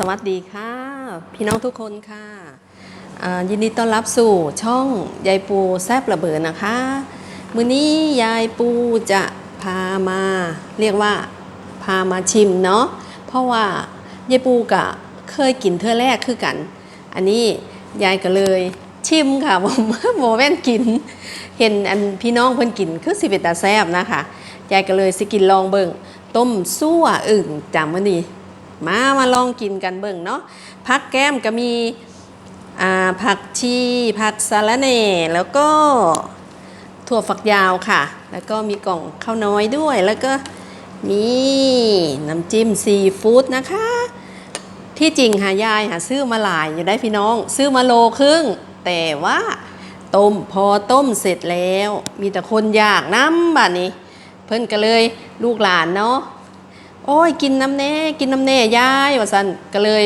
สวัสดีค่ะ พี่น้องทุกคนค่ะ ยินดีต้อนรับสู่ช่องยายปูแซบระเบิดนะคะมื้อนี้ยายปูจะพามา เรียกว่าพามาชิมเนาะเพราะว่ายายปูกะเคยกินเธอแรกคือกัน อันนี้ยายก็เลยชิมค่ะผมโมแม่นกิน เห็นอันพี่น้องเพิ่นกินคือสิเปตาแซบนะคะยายก็เลยสิกินลองเบิ่งต้มซั่วอึ่งจำมันดี มามาลองกินกันเบิ่งเนาะผักแก้มก็มีผักชี ผักสะระแหน่แล้วก็ถั่วฝักยาวค่ะ แล้วก็มีกล่องข้าวน้อยด้วย แล้วก็มีน้ำจิ้มซีฟู้ดนะคะ ที่จริงหายายหาซื้อมาหลายอยู่ได้พี่น้อง ซื้อมาโลครึ่ง แต่ว่าต้มพอต้มเสร็จแล้ว มีแต่คนอยากน้ำบัดนี้ เพิ่นก็เลยลูกหลานเนาะ โอ้ยกินน้ำแน่ กินน้ำแน่ยายว่าสันก็เลย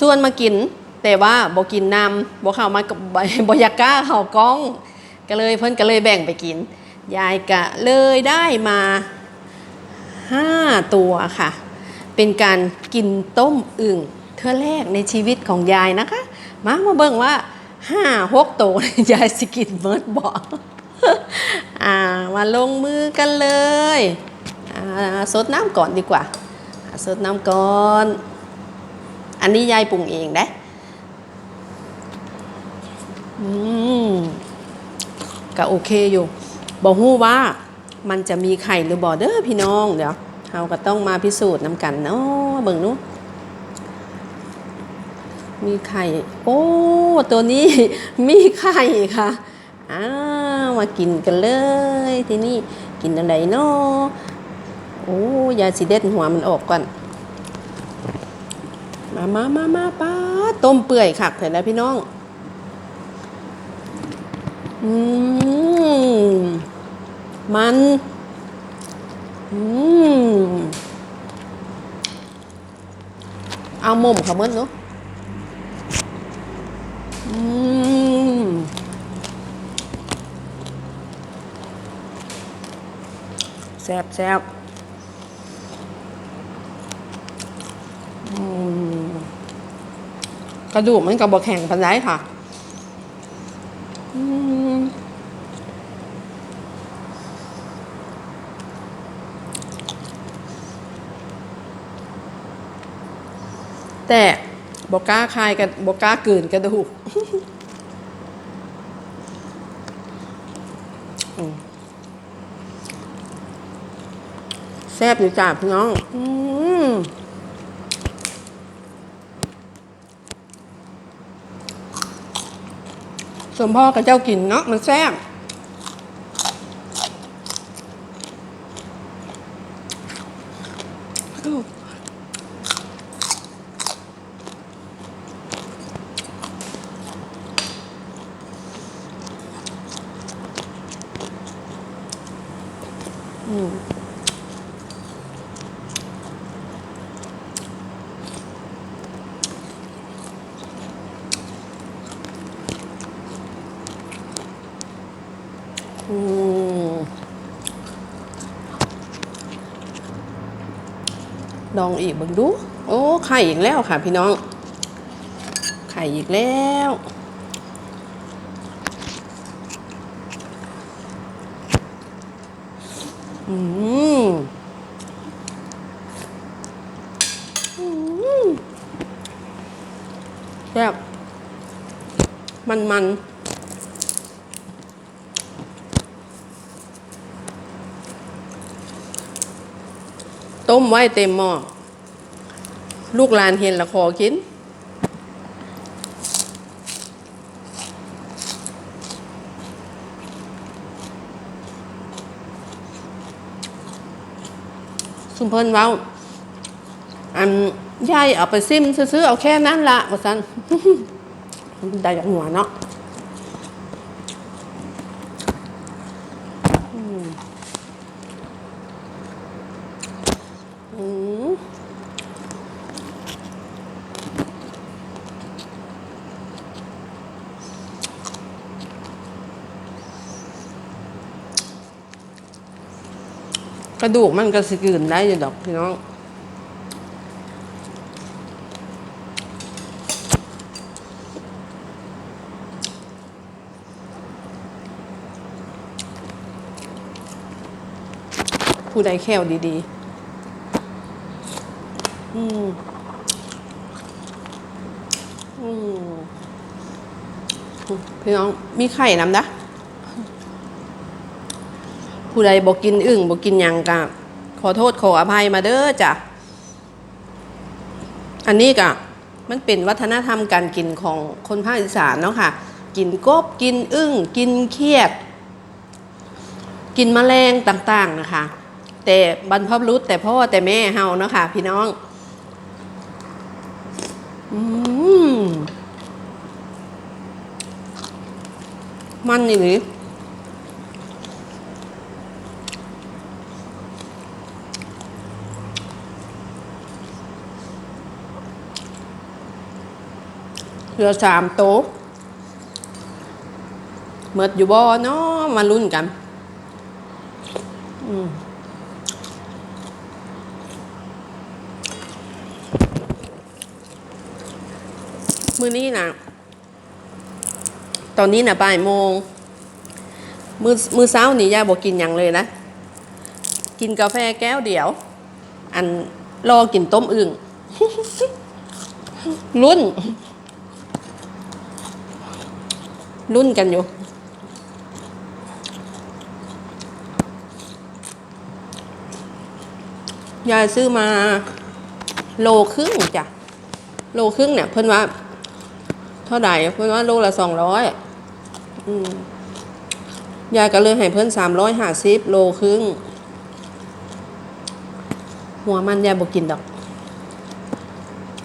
ส่วนมากิน แต่ว่าบ่กินน้ำบ่เข้ามากับบ่บ่อยากก้าเข้ากล้อง ก็เลยเพิ่นก็เลยแบ่งไปกิน ยายก็เลยได้มาห้าตัวค่ะ เป็นการกินต้มอึ่งเทื่อแรกในชีวิตของยายนะคะ มามาเบิ่งว่าห้าหกตัวยายสิกินเมิดบ่อ่ามาลงมือกันเลย ซดน้ำก่อนดีกว่าอ่าซดน้ำก่อน อันนี้ยายปรุงเองได้อืมก็โอเคอยู่บอกฮู้ว่ามันจะมีไข่หรือบ่เด้อพี่น้องเดี๋ยวเราก็ต้องมาพิสูจน์น้ำกันเนาะเบิ่งนู้มีไข่ โอ้ ตัวนี้มีไข่ค่ะอ้ามากินกันเลย ที่นี้กินอะไรเนาะ โอ้ยาสิเด็ดหัวมันออกก่อน มามามามาป้าต้มเปื่อยคักเห็นแล้วพี่น้อง อืม มัน อืม เอาม่มเขาเมื่อเนาะอืมแซบแซบอืม กระดูกมันกับบะแข็งพันไดค่ะอืมแต่บอกล้าคายกันบอกล้ากืนกระดูกแซ่บอยู่จ้าพี่น้อง อืม สมพ่อกับเจ้ากินเนาะมันแซ่บ ลองอีกบิ่งดู โอ้ไข่อีกแล้วค่ะ พี่น้อง ไข่อีกแล้วอืมอืมแซ่บมันมันๆ ต้ม ไว้เต็มหม้อลูกหลานเห็นละขอกินสุมเพิ่นเว้าอันยายเอาไปซิมซื้อเอาแค่นั้นละว่าซั่นได้จากหัวเนาะ กระดูกมันก็สกืนได้อยู่ดอกพี่น้องผู้ใดแค่วดี ๆ อืมอืมพี่น้องมีไข่น้ำนะผู้ใดบอกกินอึ่งบอกกินยังกะขอโทษขออภัยมาเด้อจ้ะ อันนี้กะมันเป็นวัฒนธรรมการกินของคนภาคอีสานเนาะค่ะ กินกบกินอึ่งกินเขียด กินมแมลงต่างๆนะคะ แต่บรรพบุรุษแต่พ่อแต่แม่เฮาเนาะค่ะพี่น้อง มันนี่หรือเหลือสามโต๊ะเมิดอยู่บ่เนาะมาลุ้นกัน อืม มือนี้นะตอนนี้นะบ่ายโมง มือมือเช้านี่ย่าบอกกินอย่างเลยนะ กินกาแฟแก้วเดียว อันรอกินต้มอึ่งรุ่น รุ่นกันอยู่ ยายซื้อมา โลครึ่งจ้ะ โลครึ่งเนี่ยเพิ่นว่า เท่าไหร่เพิ่นว่าโลละสองร้อยยายก็เลยให้เพิ่นสามร้อยห้าสิบโลครึ่ง หัวมันยายบอกกินดอก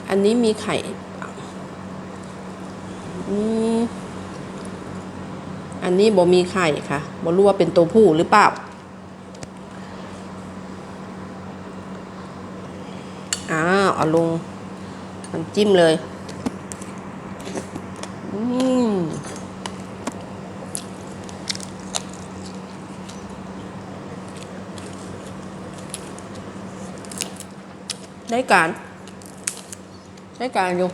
อันนี้มีไข่อันนี้บ่มีไข่ค่ะบ่รู้ว่าเป็นตัวผู้หรือเปล่าอ้าวเอาลงน้ำจิ้มเลยืมได้การ ได้การอยู่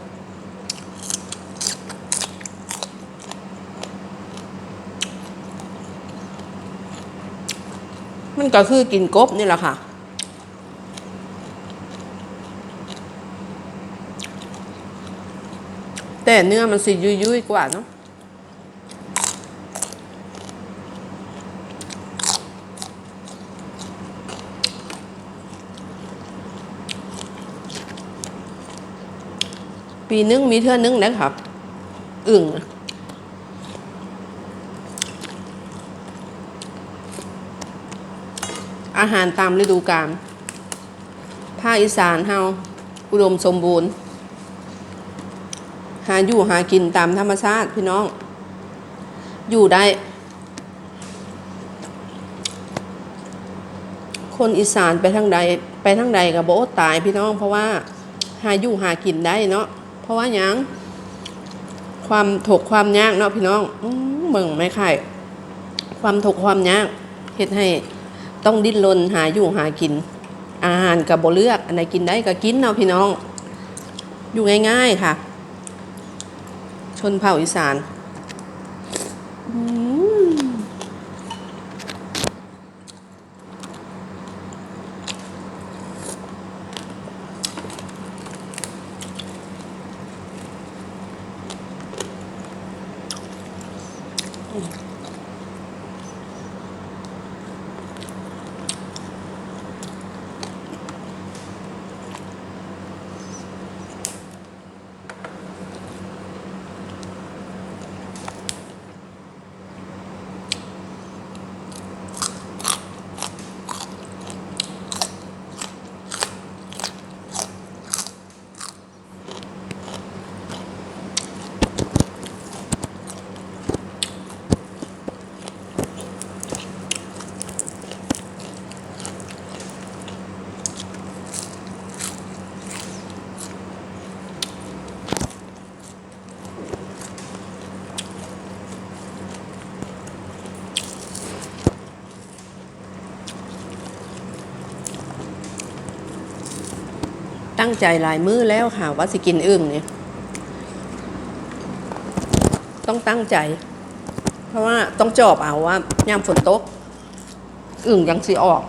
มันก็คือกินกบนี่แหละค่ะ แต่เนื้อมันสิยุยยุยกว่าเนาะปีนึงมีเท่านึงนะครับ อึ่งอะอาหารตามฤดูกาลภาคอีสานเฮาอุดมสมบูรณ์ หาอยู่หากินตามธรรมชาติพี่น้อง อยู่ได้ คนอีสานไปทางใด ไปทางใดกับโบตายพี่น้อง เพราะว่าหาอยู่หากินได้เนาะเพราะว่ายังความถกความยากเนาะพี่น้องอื้องไม่ไข่ความถกความยากเฮ็ดให้ต้องดิ้นรนหาอยู่หากิน อาหารกับบเลือกอันไหนกินได้ก็กินเนาะพี่น้อง อยู่ง่าย ๆ ค่ะ ชนเผ่าอีสานอืม ตั้งใจหลายมื้อแล้วค่ะว่าสกินอึ่งเนี่ยต้องตั้งใจ เพราะว่าต้องจอบเอาว่ายามฝนตก อึ่งยังสีออก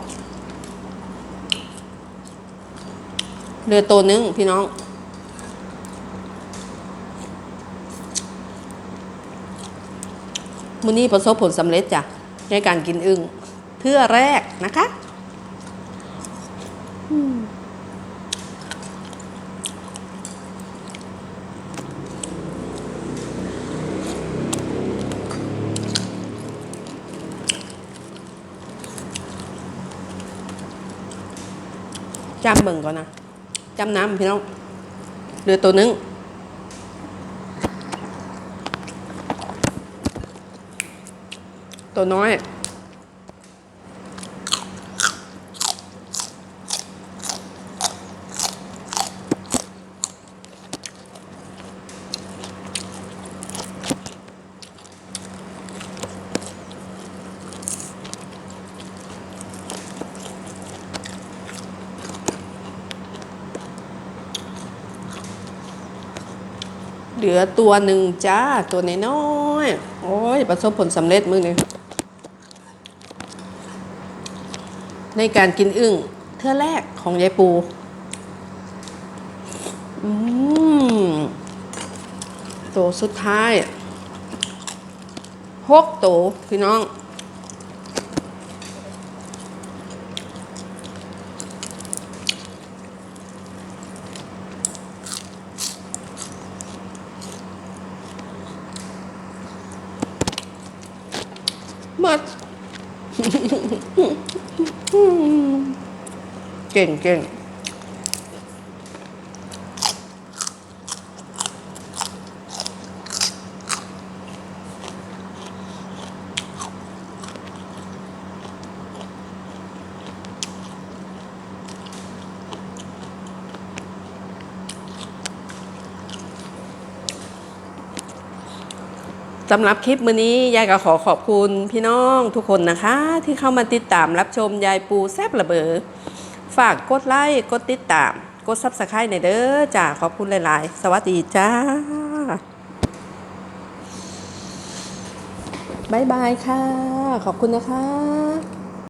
เรือตัวนึงพี่น้อง มือนี้ประสบผลสำเร็จจ้ะในการกินอึ่งเทื่อแรกนะคะ จำเบิ่งก่อนนะจำน้ำพี่น้องเรือตัวนึงตัวน้อย ลือตัวหนึ่งจ้า ตัวน้อยๆโอ้ยประสบผลสำเร็จมือนี้ในการกินอึ่งเทื่อแรกของยายปูอืมตัวสุดท้ายหกตัวพี่น้อง มดเก่งเก่ง สำหรับคลิปมื้อนี้ยายก็ขอขอบคุณพี่น้องทุกคนนะคะ ที่เข้ามาติดตามรับชมยายปูแซบระเบอฝากกดไลค์กดติดตาม กดซับสไครต์ในอยเด้อจ้าขอบคุณหลาย ๆ สวัสดีจ้าบายบายค่ะ ขอบคุณนะคะ